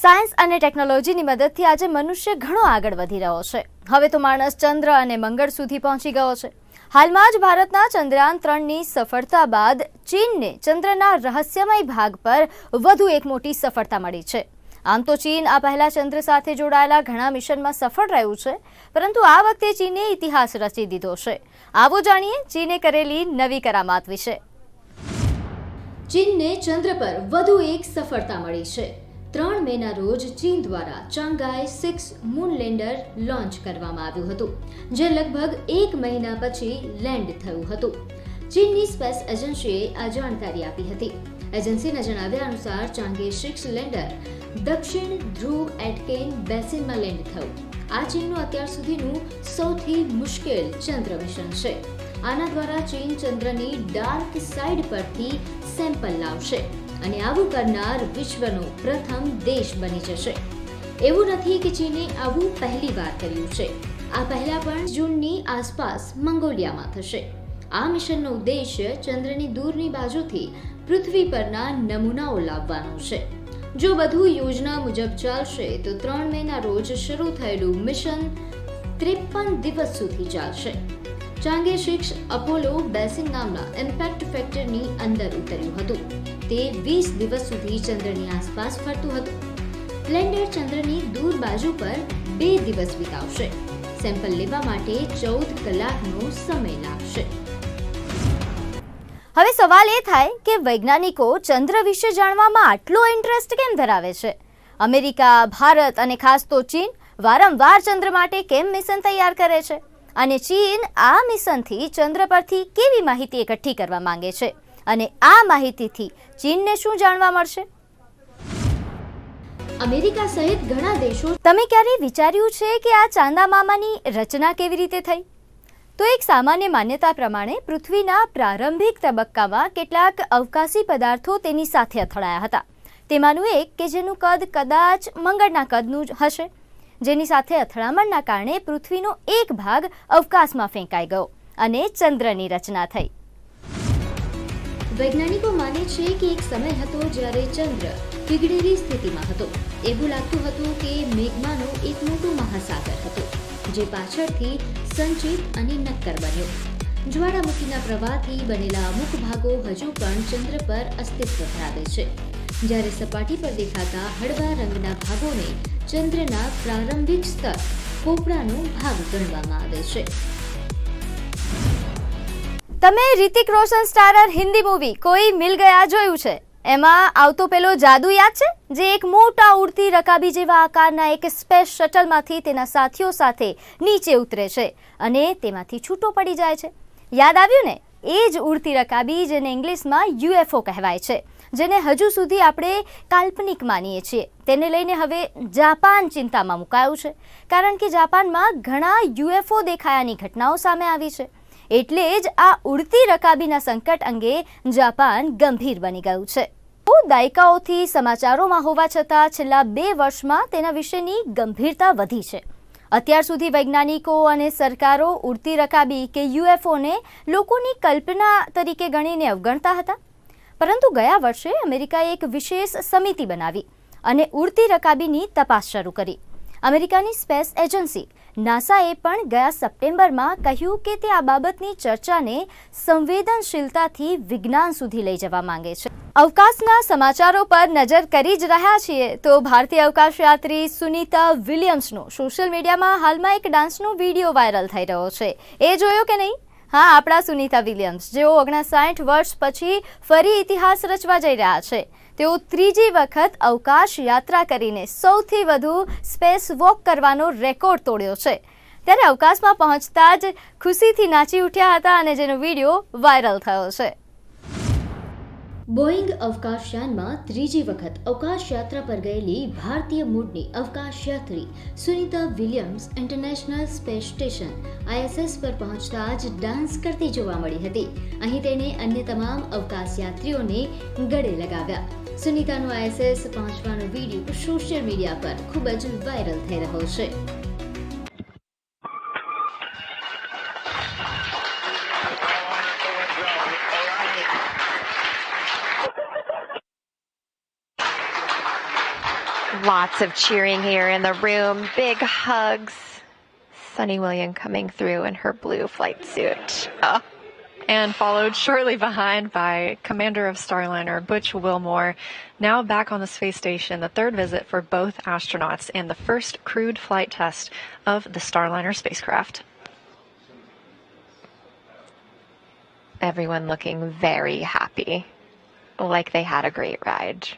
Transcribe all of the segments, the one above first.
Science અને ટેકનોલોજીની મદદથી આજે મનુષ્ય ઘણો આગળ વધી રહ્યો છે. હવે તો માણસ ચંદ્ર અને મંગળ સુધી પહોંચી ગયો છે. હાલમાં જ ભારતના ચંદ્રયાન ત્રણની સફળતા બાદ ચીનને ચંદ્રના રહસ્યમય ભાગ પર વધુ એક મોટી સફળતા મળી છે. આમ તો ચીન આ પહેલા ચંદ્ર સાથે જોડાયેલા ઘણા મિશનમાં સફળ રહ્યું છે, પરંતુ આ વખતે ચીને ઇતિહાસ રચી દીધો છે. આવો જાણીએ ચીને કરેલી નવી કરામાત વિશે. ચીનને ચંદ્ર પર વધુ એક સફળતા મળી છે. ત્રણ મેના રોજ ચીન દ્વારા Chang'e six moon lander launch કરવામાં આવ્યું હતું, જે લગભગ એક મહિના પછી લેન્ડ થયું હતું. ચીનની સ્પેસ એજન્સીએ આ જાણકારી આપી હતી. એજન્સીના જણાવ્યા અનુસાર ચાંગે સિક્સ લેન્ડર દક્ષિણ ધ્રુવ એટકેન બેસિનમાં લેન્ડ થયું. આ ચીનનું અત્યાર સુધીનું સૌથી મુશ્કેલ ચંદ્ર મિશન છે. આના દ્વારા ચીન ચંદ્રની ડાર્ક સાઇડ પરથી સેમ્પલ લાવશે. અને આવું કરનાર વિશ્વનો પ્રથમ દેશ બની જશે. એવું નથી કે ચીને આવું પહેલી વાર કર્યું છે. આ પહેલા પણ જૂનની આસપાસ મંગોલિયામાં થશે. આ મિશનનો ઉદ્દેશ્ય ચંદ્રની દૂરની બાજુથી પૃથ્વી પરના નમૂનાઓ લાવવાનો છે. જો બધું યોજના મુજબ ચાલશે, તો ત્રણ મેના રોજ શરૂ થયેલું મિશન ત્રેપન દિવસ સુધી ચાલશે. ચાંગે સિક્સ અપોલો બેસિન નામના ઇમ્પેક્ટ ફેક્ટરની અંદર ઉતર્યું હતું. તે વીસ દિવસ સુધી ચંદ્રની આસપાસ ફરતું હતું. લેન્ડર ચંદ્રની દૂર બાજુ પર બે દિવસ વિતાવશે. સેમ્પલ લેવા માટે ચૌદ કલાકનો સમય લાગશે. હવે સવાલ એ થાય કે વૈજ્ઞાનિકો ચંદ્ર વિશે જાણવામાં આટલો ઇન્ટરેસ્ટ કેમ ધરાવે છે? અમેરિકા, ભારત અને ખાસ તો ચીન વારંવાર ચંદ્ર માટે કેમ મિશન તૈયાર કરે છે? અને ચીન આ મિશનથી ચંદ્ર પરથી કેવી માહિતી એકઠી કરવા માંગે છે? અને આ માહિતીથી ચીનને શું જાણવા મળશે? અમેરિકા સહિત ઘણા દેશો તમે ક્યારે વિચાર્યું છે કે આ ચાંદા મામાની રચના કેવી રીતે થઈ? તો એક સામાન્ય માન્યતા પ્રમાણે પૃથ્વીના પ્રારંભિક તબક્કામાં કેટલાક અવકાશી પદાર્થો તેની સાથે અથડાયા હતા. તેમાંનું એક કે જેનું કદ કદાચ મંગળના કદનું જ હશે. જેની સાથે અથડામણના કારણે પૃથ્વીનો એક ભાગ અવકાશમાં ફેંકાઈ ગયો અને ચંદ્રની રચના થઈ. વૈજ્ઞાનિકો માને છે કે એક સમય હતો જ્યારે ચંદ્ર પીગળેલી સ્થિતિમાં હતો. એવું લાગતું હતું કે મેઘમાનો એક મોટો મહાસાગર હતો, જે પાછળથી સંચિત અને નક્કર બન્યો. જ્વાળામુખીના પ્રવાહથી બનેલા અમુક ભાગો હજુ પણ ચંદ્ર પર અસ્તિત્વ ધરાવે છે. જ્યારે સપાટી પર દેખાતા હળવા રંગના ભાગોને ચંદ્રના પ્રારંભિક સ્તર પોપડાનો ભાગ ગણવામાં આવે છે. તમે રિતિક રોશન સ્ટારર હિન્દી મૂવી કોઈ મિલ ગયા જોયું છે? એમાં આવતો પેલો જાદુ યાદ છે? જે એક મોટા ઉડતી રકાબી જેવા આકારના એક સ્પેસ શટલમાંથી તેના સાથીઓ સાથે નીચે ઉતરે છે અને તેમાંથી છૂટો પડી જાય છે. યાદ આવ્યું ને? એ જ ઉડતી રકાબી જેને ઇંગ્લિશમાં યુએફઓ કહેવાય છે. જેને હજુ સુધી આપણે કાલ્પનિક માનીએ છીએ. તેને લઈને હવે જાપાન ચિંતામાં મુકાયું છે. કારણ કે જાપાનમાં ઘણા યુએફઓ દેખાયાની ઘટનાઓ સામે આવી છે. એટલે જ આ ઉડતી રકાબીના સંકટ અંગે જાપાન ગંભીર બની ગયું છે. દાયકાઓથી સમાચારોમાં હોવા છતાં છેલ્લા બે વર્ષમાં તેના વિશેની ગંભીરતા વધી છે. અત્યાર સુધી વૈજ્ઞાનિકો અને સરકારો ઉડતી રકાબી કે યુએફઓને લોકોની કલ્પના તરીકે ગણીને અવગણતા હતા. પરંતુ ગયા વર્ષે અમેરિકાએ એક વિશેષ સમિતિ બનાવી અને ઉડતી રકાબીની તપાસ શરૂ કરી. અમેરિકાની સ્પેસ એજન્સી નાસાએ પણ ગયા સપ્ટેમ્બરમાં કહ્યું કે તે આ બાબતની ચર્ચાને સંવેદનશીલતાથી વિજ્ઞાન સુધી લઈ જવા માંગે છે. અવકાશના સમાચારો પર નજર કરી જ રહ્યા છીએ તો ભારતીય અવકાશયાત્રી સુનીતા વિલિયમ્સનો સોશિયલ મીડિયામાં હાલમાં એક ડાન્સનો વીડિયો વાયરલ થઈ રહ્યો છે. એ જોયો કે નહીં? હા, આપણા સુનીતા વિલિયમ્સ. જેઓ ઓગણસાઠ વર્ષ પછી ફરી ઇતિહાસ રચવા જઈ રહ્યા છે. તેઓ ત્રીજી વખત અવકાશ યાત્રા કરીને સૌથી વધુ સ્પેસ વોક કરવાનો રેકોર્ડ તોડ્યો છે. ત્યારે અવકાશમાં પહોંચતા જ ખુશીથી નાચી ઉઠ્યા હતા અને જેનો વીડિયો વાયરલ થયો છે. બોઈંગ અવકાશયાનમાં ત્રીજી વખત અવકાશયાત્રા પર ગયેલી ભારતીય મૂળની અવકાશયાત્રી Sunita Williams international space station ISS પર પહોંચતા જ ડાન્સ કરતી જોવા મળી હતી. અહીં તેણે અન્ય તમામ અવકાશયાત્રીઓને ગળે લગાવ્યા. સુનિતાનો આઈએસએસ પહોંચવાનો વીડિયો સોશિયલ મીડિયા પર ખૂબ જ વાયરલ થઈ રહ્યો છે. Lots of cheering here in the room, big hugs. Sunny William coming through in her blue flight suit. Oh, and followed shortly behind by Commander of Starliner Butch Wilmore, now back on the space station, the third visit for both astronauts and the first crewed flight test of the Starliner spacecraft. everyone looking very happy, like they had a great ride.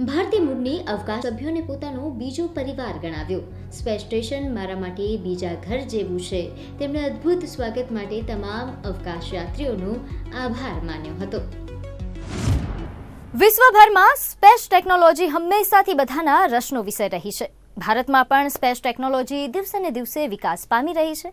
ભારતીય મૂળની અવકાશ સભ્યોને પોતાનો બીજો પરિવાર ગણાવ્યો. Space station મારા માટે બીજા ઘર જેવું છે. તેમણે અદ્ભુત સ્વાગત માટે તમામ અવકાશ યાત્રીઓનો આભાર માન્યો હતો. વિશ્વભરમાં સ્પેસ ટેકનોલોજી હંમેશાથી બધાના રસનો વિષય રહી છે. ભારતમાં પણ સ્પેસ ટેકનોલોજી દિવસે ને દિવસે વિકાસ પામી રહી છે.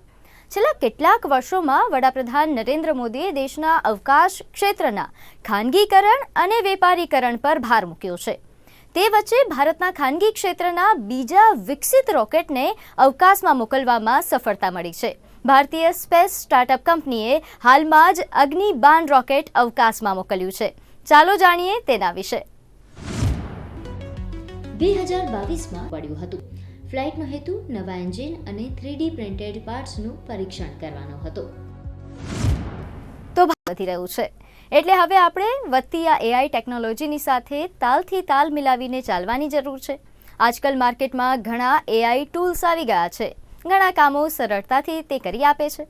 છેલ્લા કેટલાક વર્ષોમાં વડાપ્રધાન નરેન્દ્ર મોદીએ દેશના અવકાશ ક્ષેત્રના ખાનગીકરણ અને વેપારીકરણ પર ભાર મૂક્યો છે. તે વચ્ચે ભારતના ખાનગી ક્ષેત્રના બીજા વિકસિત રોકેટને અવકાશમાં મોકલવામાં સફળતા મળી છે. ભારતીય સ્પેસ સ્ટાર્ટઅપ કંપનીએ હાલમાં જ અગ્નિબાન રોકેટ અવકાશમાં મોકલ્યું છે. ચાલો જાણીએ તેના વિશે. બે હજાર બાવીસમાં પડ્યું હતું. ફ્લાઇટનો હેતુ નવા એન્જિન અને થ્રીડી પ્રિન્ટેડ પાર્ટ્સનું પરીક્ષણ કરવાનો હતો. તો વધી રહ્યું છે. એટલે હવે આપણે વધતી આ એઆઈ ટેકનોલોજીની સાથે તાલથી તાલ મિલાવીને ચાલવાની જરૂર છે. આજકાલ માર્કેટમાં ઘણા એઆઈ ટૂલ્સ આવી ગયા છે. ઘણા કામો સરળતાથી તે કરી આપે છે.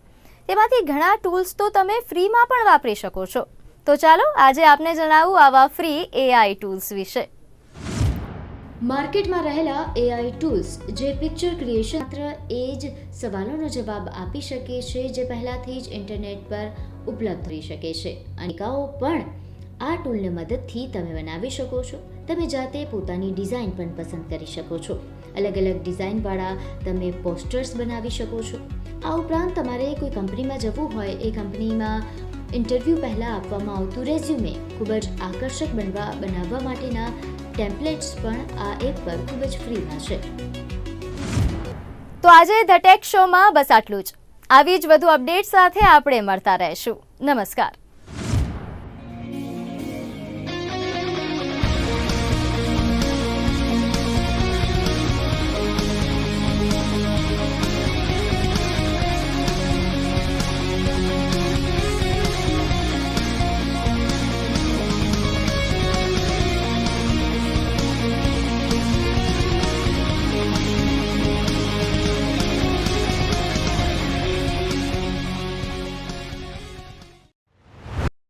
તેમાંથી ઘણા ટૂલ્સ તો તમે ફ્રીમાં પણ વાપરી શકો છો. તો ચાલો આજે આપને જણાવું આવા ફ્રી એઆઈ ટૂલ્સ વિશે. માર્કેટમાં રહેલા એઆઈ ટૂલ્સ જે પિક્ચર ક્રિએશન માત્ર એ જ સવાલોનો જવાબ આપી શકે છે જે પહેલાંથી જ ઇન્ટરનેટ પર ઉપલબ્ધ થઈ શકે છે. અનેકાઓ પણ આ ટૂલની મદદથી તમે બનાવી શકો છો. તમે જાતે પોતાની ડિઝાઇન પણ પસંદ કરી શકો છો. અલગ અલગ ડિઝાઇનવાળા તમે પોસ્ટર્સ બનાવી શકો છો. આ ઉપરાંત તમારે કોઈ કંપનીમાં જવું હોય, એ કંપનીમાં ઇન્ટરવ્યૂ પહેલાં આપવામાં આવતું રેઝ્યુમે ખૂબ જ આકર્ષક બનવા, બનાવવા માટેના ટેમ્પલેટ્સ પણ આ એપ પર ખૂબ જ ફ્રીમાં છે. તો આજે ધ ટેક શોમાં બસ આટલું જ. આવી જ વધુ અપડેટ સાથે આપણે મળતા રહેશું. નમસ્કાર.